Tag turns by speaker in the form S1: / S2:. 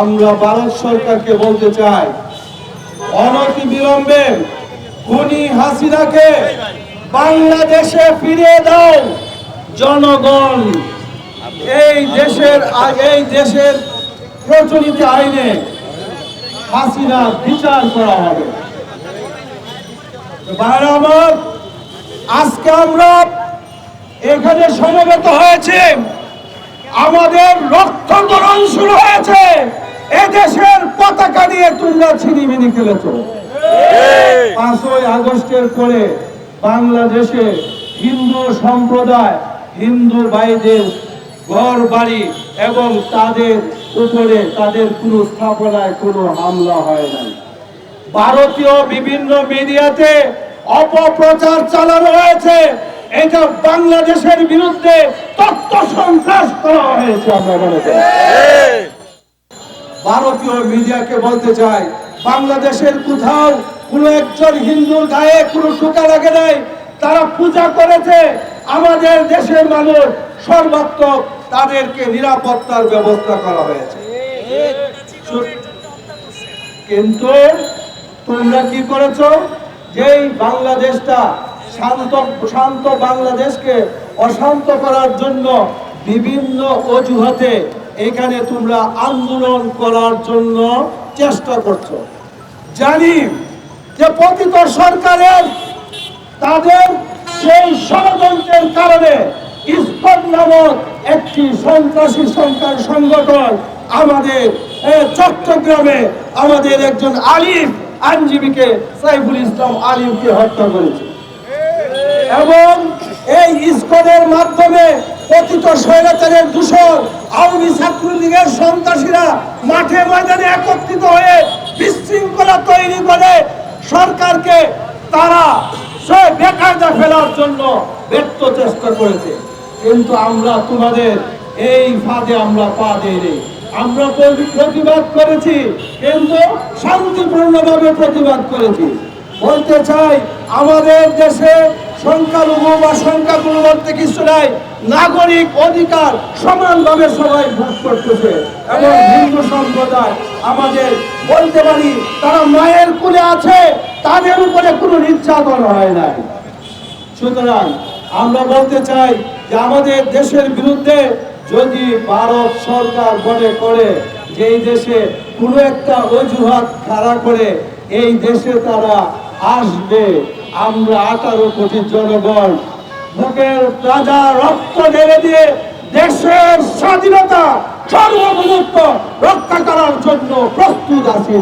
S1: আমরা ভারত সরকারকে বলতে চাই, অনতি বিলম্বে খুনি হাসিনাকে বাংলাদেশে ফিরিয়ে দাও। জনগণ, এই দেশের এই দেশের প্রচলিত আইনে হাসিনা বিচার করা হবে। আমার, আজকে আমরা এখানে সমবেত হয়েছে। আমাদের হয়েছে এদেশের পতাকা নিয়ে তোমরা ছিনিমিনি খেলেছো। পাঁচই আগস্টের পরে বাংলাদেশে হিন্দু সম্প্রদায়, হিন্দু ভাইদের ঘর বাড়ি এবং তাদের উপরে তাদের কোনো স্থাপনায় কোনো হামলা হয় নাই। ভারতীয় বিভিন্ন মিডিয়াতে অপপ্রচার চালানো হয়েছে। এটা বাংলাদেশের বিরুদ্ধে তথ্য সন্ত্রাস করা হয়েছে, আমরা মনে করি। ভারতীয় মিডিয়াকে বলতে চাই, বাংলাদেশের কোথাও কোনো একজন হিন্দুর গায়ে কোনো টোকা লাগে নাই। তারা পূজা করেছে, আমাদের দেশের মানুষ সর্বাত্মক তাদেরকে নিরাপত্তার ব্যবস্থা করা হয়েছে। কিন্তু তোমরা কি করেছ? যেই বাংলাদেশটা শান্ত শান্ত বাংলাদেশকে অশান্ত করার জন্য বিভিন্ন অজুহাতে এখানে তোমরা আন্দোলন করার জন্য চেষ্টা করছ। জানি যে পতিত সরকারের তাদের সেই ষড়যন্ত্রের কারণে ইস্কন নামক একটি সন্ত্রাসী সংখ্যার সংগঠন আমাদের চট্টগ্রামে আমাদের একজন আলিম আইনজীবীকে সাইফুল ইসলাম আলিমকে হত্যা করেছে। এবং এই ইস্কনের মাধ্যমে পতিত স্বৈরাচারের দূষণ আওয়ামী ছাত্রলীগের সন্ত্রাসীরা মাঠে ময়দানে একত্রিত হয়ে বিশৃঙ্খলা তৈরি করে সরকারকে তারা সে বেকায়দা ফেলার জন্য ব্যর্থ চেষ্টা করেছে। কিন্তু আমরা তোমাদের এই ফাঁদে আমরা পা দিই আমরা প্রতিবাদ করেছি, কিন্তু শান্তিপূর্ণভাবে প্রতিবাদ করেছি। বলতে চাই, আমাদের দেশে সংখ্যালঘু বা সংখ্যাগুরু বলতে কিছু নাই নাগরিক অধিকার সমানভাবে সবাই ভোগ করতেছে। এবং হিন্দু সম্প্রদায় আমাদের বলতে পারি, তারা মায়ের কুলে আছে, তাদের উপরে কোনো নির্যাতন হয় নাই। সুতরাং আমরা বলতে চাই যে আমাদের দেশের বিরুদ্ধে যদি ভারত সরকার মনে করে যে এই দেশে কোনো একটা অজুহাত খাড়া করে, এই দেশে তারা আসবে। আমরা আঠারো কোটি জনগণ বুকের তাজা রক্ত ঢেলে দিয়ে দেশের স্বাধীনতা সর্বমুহূর্ত রক্ষা করার জন্য প্রস্তুত আছি